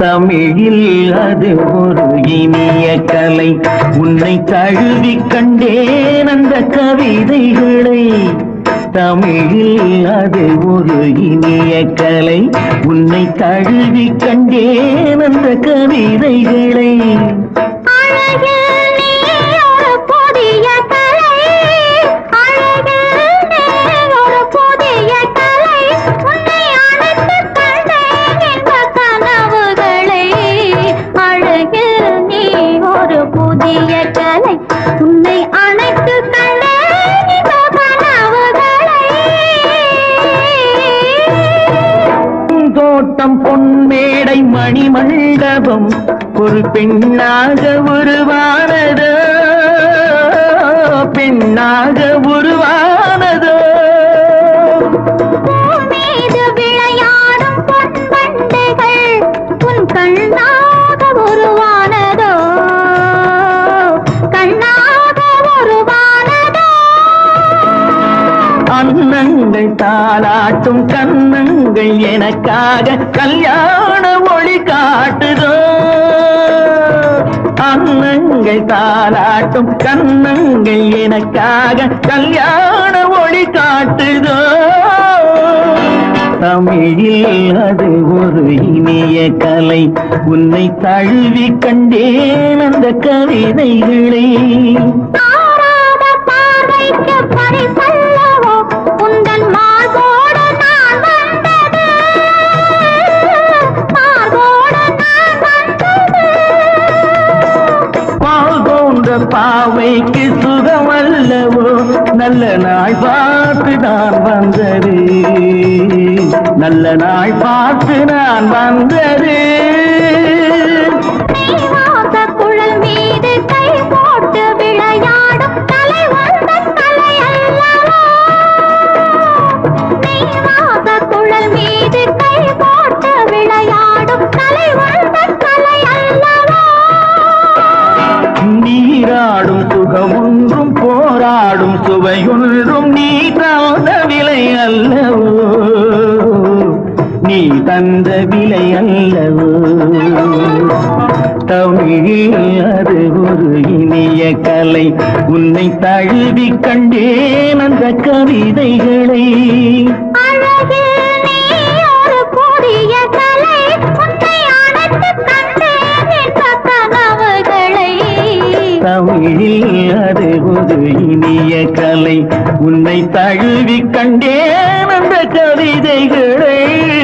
தமிழில் அது ஒரு இனிய கலை. உன்னை தழுவி கண்டேன் அந்த கவிதைகளை. தமிழில் அது ஒரு இனிய கலை. உன்னை தழுவி கண்டேன் அந்த கவிதைகளை. மணி மண்டபம் ஒரு பெண்ணாக உருவானதோ. பெண்ணாக உருவான தாளாட்டும் கண்ணங்கள் எனக்காக கல்யாண ஒளி காட்டுதோ? அன்னங்கள் தாளாட்டும் கண்ணங்கள் எனக்காக கல்யாண ஒளி காட்டுதோ? தமிழில் அது ஒரு இனிய கலை. உன்னை தழுவி கண்டேன் அந்த கவிதைகளை. பால் போன்ற பாவைக்கு சுகமல்லவோ? நல்ல நாள் பார்த்து நான் வந்தது. நல்ல நாள் பார்த்து நான் வந்தது. தந்த விலை அல்லவோ? தமிழில் அது ஒரு இனிய கலை. உன்னை தழுவி கண்டேன் அந்த கவிதைகளை. தமிழில் அது ஒரு இனிய கலை. உன்னை தழுவி கண்டேன் அந்த கவிதைகளை.